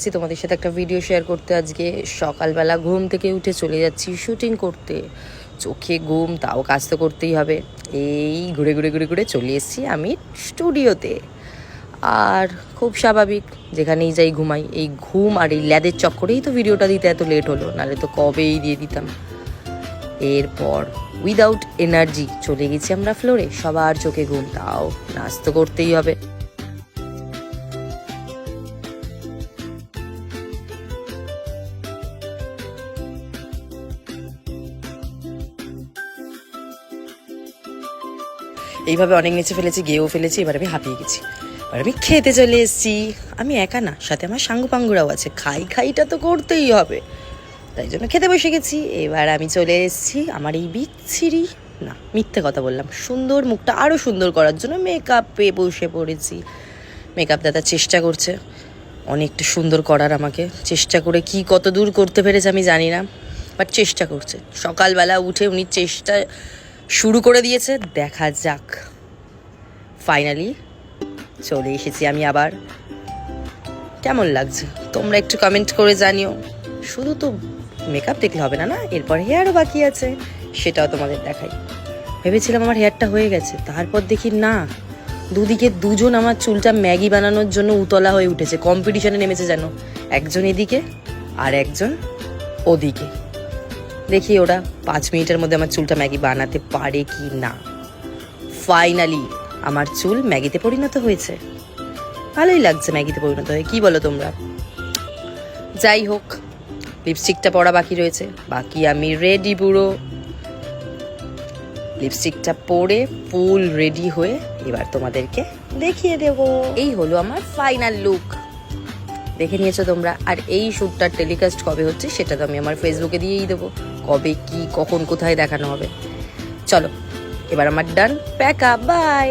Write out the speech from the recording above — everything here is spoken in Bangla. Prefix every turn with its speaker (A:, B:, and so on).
A: যাচ্ছি, তোমাদের সাথে একটা ভিডিও শেয়ার করতে। আজকে সকালবেলা ঘুম থেকে উঠে চলে যাচ্ছি শুটিং করতে। চোখে ঘুম, তাও কাজ তো করতেই হবে। এই ঘুরে ঘুরে ঘুরে ঘুরে চলে এসেছি আমি স্টুডিওতে আর খুব স্বাভাবিক, যেখানেই যাই ঘুমাই, এই ঘুম আর এই ল্যাদের চক্করেই তো ভিডিওটা দিতে এত লেট হলো, নাহলে তো কবেই দিয়ে দিতাম। এরপর উইদাউট এনার্জি চলে গেছি আমরা ফ্লোরে সবার চোখে ঘুম, তাও নাচ তো করতেই হবে। এইভাবে অনেক নিচে ফেলেছি, গেয়েও ফেলেছি, এবার আমি হাঁপিয়ে গেছি। এবার আমি খেতে চলে এসেছি। আমি একা না, সাথে আমার সাঙ্গু পাঙ্গুরাও আছে। খাই খাইটা তো করতেই হবে। তাই জন্য খেতে বসে গেছি। এবার আমি চলে এসেছি আমার এই বিচ্ছিরি, না, মিথ্যে কথা বললাম, সুন্দর মুখটা আরও সুন্দর করার জন্য মেকআপে বসে পড়েছি। মেকআপ দাদা চেষ্টা করছে, অনেকটা সুন্দর করার আমাকে। চেষ্টা করে কি কত দূর করতে পেরেছে আমি জানি না বাট চেষ্টা করছে। সকালবেলা উঠে উনি চেষ্টা শুরু করে দিয়েছে, দেখা যাক। ফাইনালি চলে এসেছি আমি আবার। কেমন লাগছে? তোমরা একটু কমেন্ট করে জানিও। শুধু তো মেকআপ দেখলে হবে না না? এরপর হেয়ারও বাকি আছে, সেটাও তোমাদের দেখাই। ভেবেছিলাম আমার হেয়ারটা হয়ে গেছে, তারপর দেখি না। দুদিকে দুজন আমার চুলটা ম্যাগি বানানোর জন্য উতলা হয়ে উঠেছে কম্পিটিশনে নেমেছে যেন। একজন এদিকে আর একজন ওদিকে। দেখি ওরা পাঁচ মিনিটের মধ্যে আমার চুলটা ম্যাগি বানাতে পারে কি না। ফাইনালি আমার চুল ম্যাগিতে পরিণত হয়েছে। ভালোই লাগছে ম্যাগিতে পরিণত হয়ে, কি বলো তোমরা? যাই হোক লিপস্টিকটা পরা বাকি রয়েছে। বাকি আমি রেডি পুরো লিপস্টিকটা পরে ফুল রেডি হয়ে এবার তোমাদেরকে দেখিয়ে দেব। এই হলো আমার ফাইনাল লুক দেখে নিয়েছো তোমরা। আর এই শ্যুটটার টেলিকাস্ট কবে হচ্ছে সেটা তো আমি আমার ফেসবুকে দিয়েই দেবো। কবে, কি, কখন, কোথায় দেখানো হবে। চলো, এবার আমার ডান প্যাক আপ বাই